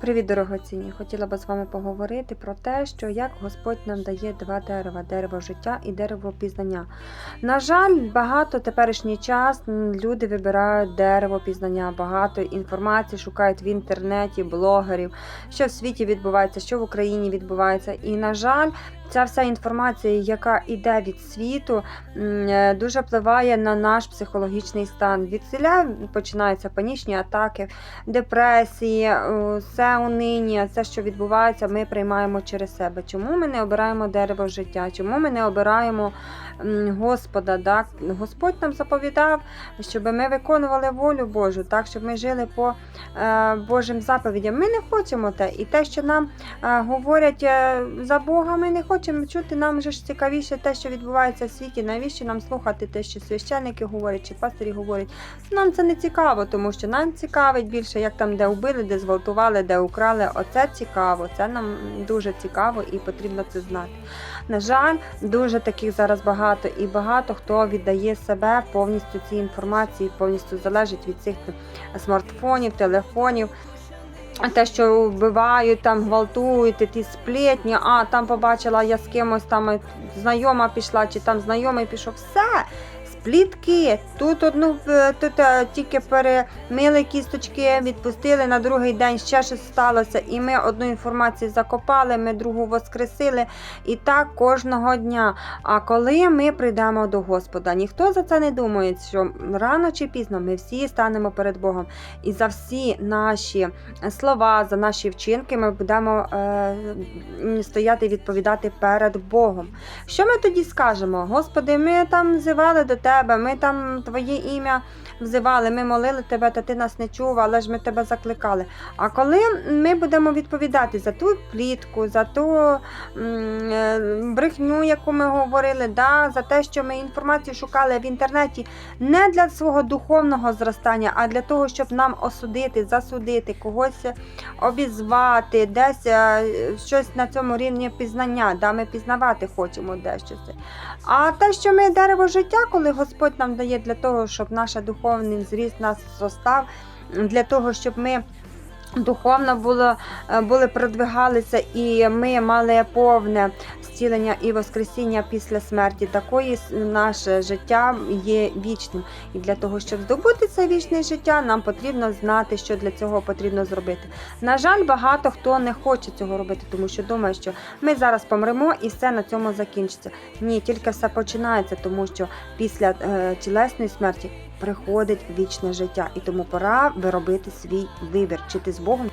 Привіт, дорогоцінні! Хотіла би з вами поговорити про те, що як Господь нам дає два дерева: дерево життя і дерево пізнання. На жаль, багато теперішній час люди вибирають дерево пізнання, багато інформації шукають в інтернеті, блогерів, що в світі відбувається, що в Україні відбувається. І, на жаль, ця вся інформація, яка йде від світу, е, дуже впливає на наш психологічний стан. Від селя починаються панічні атаки, депресії, е, все униння, все, що відбувається, ми приймаємо через себе. Чому ми не обираємо дерево життя? Чому ми не обираємо Господа? Так? Господь нам заповідав, щоб ми виконували волю Божу, так, щоб ми жили по е, Божим заповідям. Ми не хочемо те. І те, що нам говорять за Бога, ми не хочемо чути. Нам же ж цікавіше те, що відбувається в світі. Навіщо нам слухати те, що священники говорять чи пастирі говорять? Нам це не цікаво, тому що нам цікавить більше, як там де вбили, де зґвалтували, де украли. Оце цікаво, це нам дуже цікаво і потрібно це знати. На жаль, дуже таких зараз багато, і багато хто віддає себе повністю цій інформації, повністю залежить від цих смартфонів, телефонів. Те, що вбивають, там гвалтують, ті сплетні, а там побачила я з кимось, там знайома пішла, чи там знайомий пішов. Все, сплітки. Тут одну е, тут е, тільки перемили кісточки, відпустили на другий день ще щось сталося. І ми одну інформацію закопали, ми другу воскресили. І так кожного дня. А коли ми прийдемо до Господа, ніхто за це не думає, що рано чи пізно ми всі станемо перед Богом. І за всі наші слова, за наші вчинки ми будемо е, стояти і відповідати перед Богом. Що ми тоді скажемо? Господи, ми там взивали до Тебе, ми там Твоє ім'я взивали, ми молили Тебе, та Ти нас не чув, але ж ми Тебе закликали. А коли ми будемо відповідати за ту плітку, за ту е, брехню, яку ми говорили, да, за те, що ми інформацію шукали в інтернеті не для свого духовного зростання, а для того, щоб нам осудити, засудити, когось обізвати, десь е, щось на цьому рівні пізнання, да, ми пізнавати хочемо дещо. А те, що ми дерево життя, коли Господь нам дає для того, щоб наш духовний зріст нас зростав, для того, щоб ми. Духовно було, е, були продвигалися, і ми мали повне зцілення і воскресіння після смерті. Такої наше життя є вічним. І для того, щоб здобути це вічне життя, нам потрібно знати, що для цього потрібно зробити. На жаль, багато хто не хоче цього робити, тому що думає, що ми зараз помремо і все на цьому закінчиться. Ні, тільки все починається, тому що після е, тілесної смерті приходить вічне життя, і тому пора виробити свій вибір, чи ти з Богом.